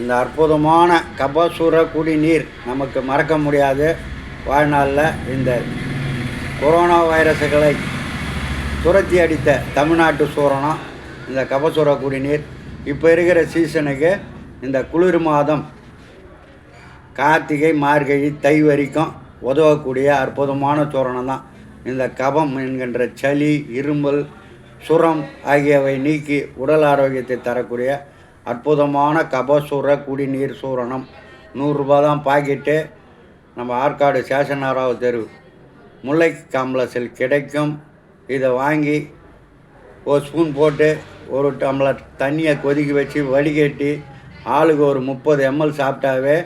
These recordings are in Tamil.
இந்த அற்புதமான கபசுர குடிநீர் நமக்கு மறக்க முடியாது வாழ்நாளில் இந்த கொரோனா வைரஸுகளை துரத்தி அடித்த தமிழ்நாட்டு சூரணம் இந்த கபசுர குடிநீர். இப்போ இருக்கிற சீசனுக்கு இந்த குளிர் மாதம் கார்த்திகை மார்கழி தை வரைக்கும் உதவக்கூடிய அற்புதமான சூரணம் தான். இந்த கபம் என்கின்ற சளி இருமல் சுரம் ஆகியவை நீக்கி உடல் ஆரோக்கியத்தை தரக்கூடிய அற்புதமான கபசுர குடிநீர் சூரணம். நூறுரூபா தான் பாக்கெட்டு. நம்ம ஆற்காடு சேஷனாராவ தெரு. முல்லை காம்ப்ளஸில் கிடைக்கும். இதை வாங்கி ஒரு ஸ்பூன் போட்டு ஒரு டம்ளர் தண்ணியை கொதிக்க வச்சு வடிகட்டி ஆளுக்கு ஒரு முப்பது எம்எல் சாப்பிட்டாவே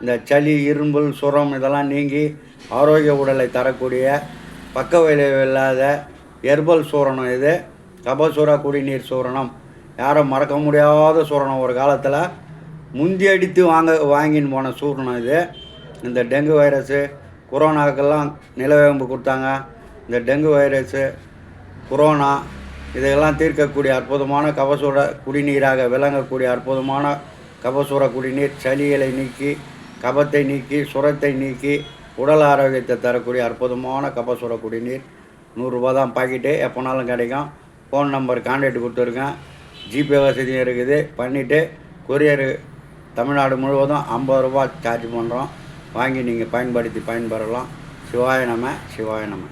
இந்த சளி இரும்பல் சுரம் இதெல்லாம் நீங்கி ஆரோக்கிய உடலை தரக்கூடிய பக்க விளைவு இல்லாத எர்பல் சூரணம் இது. கபசுர குடிநீர் சூரணம். யாரும் மறக்க முடியாத சூரணம். ஒரு காலத்தில் முந்தி அடித்து வாங்க வாங்கின்னு போன சூரணம் இது. இந்த டெங்கு வைரஸு கொரோனாக்கெல்லாம் நிலவேம்பு கொடுத்தாங்க. இந்த டெங்கு வைரஸு கொரோனா இதையெல்லாம் தீர்க்கக்கூடிய அற்புதமான கபசுர குடிநீராக விளங்கக்கூடிய அற்புதமான கபசுர குடிநீர் சளிகளை நீக்கி கபத்தை நீக்கி சுரத்தை நீக்கி உடல் ஆரோக்கியத்தை தரக்கூடிய அற்புதமான கபசுர குடிநீர். நூறுரூபா தான் பாக்கெட்டு. எப்போனாலும் கிடைக்கும். ஃபோன் நம்பர் கான்டாக்ட் கொடுத்துருக்கேன். ஜிபே வசதியும் இருக்குது. பண்ணிவிட்டு கொரியர் தமிழ்நாடு முழுவதும் ஐம்பது ரூபா சார்ஜ் பண்ணுறோம் வாங்கி நீங்கள் பயன்படுத்தி பயன்பெறலாம். சிவாய நம சிவாய நம.